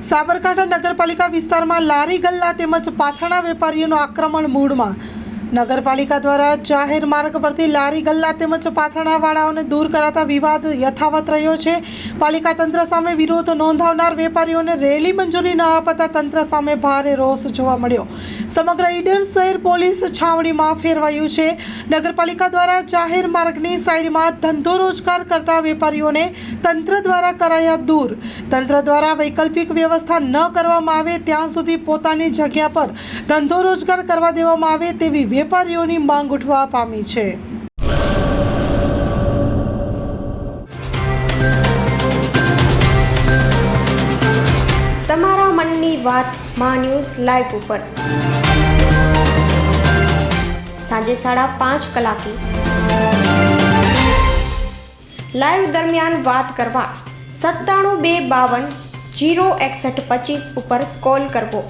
સાબરકાંઠા નગરપાલિકા વિસ્તારમાં લારી ગલ્લા તેમજ પાથરણા વેપારીઓનું આક્રમણ મૂળમાં નગરપાલિકા દ્વારા જાહેર માર્ગ પરથી લારી, ગલ્લા તેમજ પાથરણાવાળાઓને દૂર કરાતા વિવાદ યથાવત રહ્યો છે. પાલિકા તંત્ર સામે વિરોધ નોંધાવનાર વેપારીઓને રેલી મંજૂરી ન અપાતા તંત્ર સામે ભારે રોષ જોવા મળ્યો. સમગ્ર ઈડર શહેર પોલીસ છાવણીમાં ફેરવાયું છે. નગરપાલિકા દ્વારા જાહેર માર્ગની સાઈડમાં ધંધો રોજગાર કરતા વેપારીઓને તંત્ર દ્વારા કરાયા દૂર. તંત્ર દ્વારા વૈકલ્પિક વ્યવસ્થા ન કરવામાં આવે ત્યાં સુધી પોતાની જગ્યા પર ધંધો રોજગાર કરવા દેવામાં આવે તેવી વેપારીઓની માંગ ઉઠવા પામી છે. તમારા મનની વાતમાં ન્યૂઝ લાઈવ ઉપર. સાંજે સાડા પાંચ કલાકે. લાઈવ દરમિયાન વાત કરવા સત્તાણું બે બાવન જીરો એકસઠ પચીસ ઉપર કોલ કરવો.